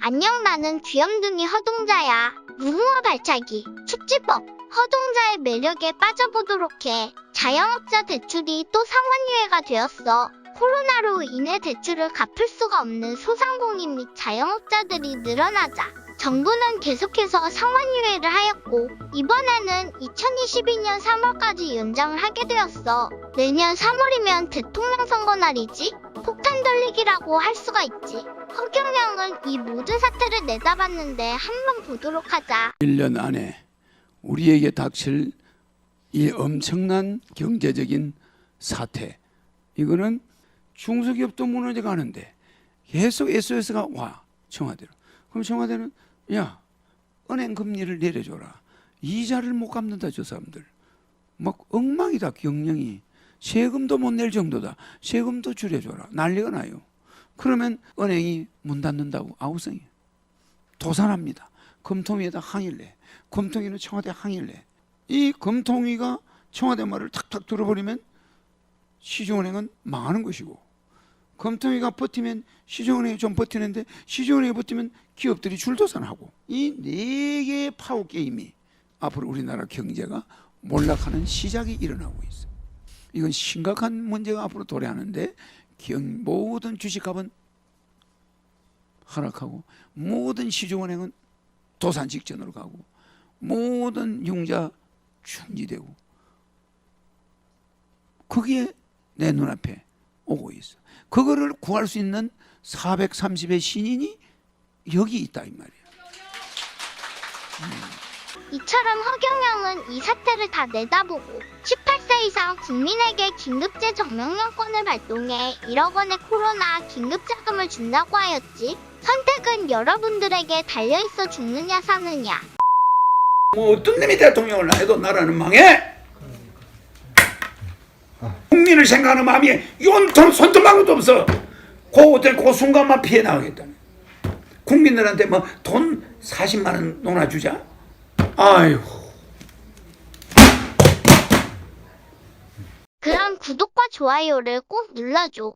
안녕 나는 귀염둥이 허동자야. 무궁화 발차기, 축지법, 허동자의 매력에 빠져보도록 해. 자영업자 대출이 또 상환유예가 되었어. 코로나로 인해 대출을 갚을 수가 없는 소상공인 및 자영업자들이 늘어나자 정부는 계속해서 상환유예를 하였고 이번에는 2022년 3월까지 연장을 하게 되었어. 내년 3월이면 대통령 선거 날이지? 폭탄 돌리기라고 할 수가 있지. 허경영은 이 모든 사태를 내다봤는데 한번 보도록 하자. 1년 안에 우리에게 닥칠 이 엄청난 경제적인 사태. 이거는 중소기업도 무너져 가는데 계속 SOS가 와 청와대로. 그럼 청와대는 야 은행 금리를 내려줘라. 이자를 못 갚는다 저 사람들. 막 엉망이다 경영이 세금도 못 낼 정도다. 세금도 줄여줘라. 난리가 나요. 그러면 은행이 문 닫는다고 아우성이에요 도산합니다. 금통위에다 항의를 내 금통위는 청와대 항의를 내. 이 금통위가 청와대 말을 탁탁 들어버리면 시중은행은 망하는 것이고 금통위가 버티면 시중은행이 좀 버티는데 시중은행이 버티면 기업들이 줄도산하고 이 네 개의 파워 게임이 앞으로 우리나라 경제가 몰락하는 시작이 일어나고 있어. 이건 심각한 문제가 앞으로 도래하는데 경, 모든 주식값은 하락하고 모든 시중은행은 도산 직전으로 가고 모든 융자 중지되고 그게 내 눈앞에 오고 있어. 그거를 구할 수 있는 430의 신인이 여기 있다 이 말이야. 이처럼 허경영은 이 사태를 다 내다보고 18세 이상 국민에게 긴급재 정 명령권을 발동해 1억 원의 코로나 긴급자금을 준다고 하였지. 선택은 여러분들에게 달려있어 죽느냐 사느냐. 뭐 어떤 놈이 대통령을 해도 나라는 망해. 국민을 생각하는 마음이 용돈 손톱만 것도 없어. 그 어떤 그 순간만 피해 나가겠다. 국민들한테 뭐 돈 40만 원 논아주자. 아유. 그럼 구독과 좋아요를 꼭 눌러줘.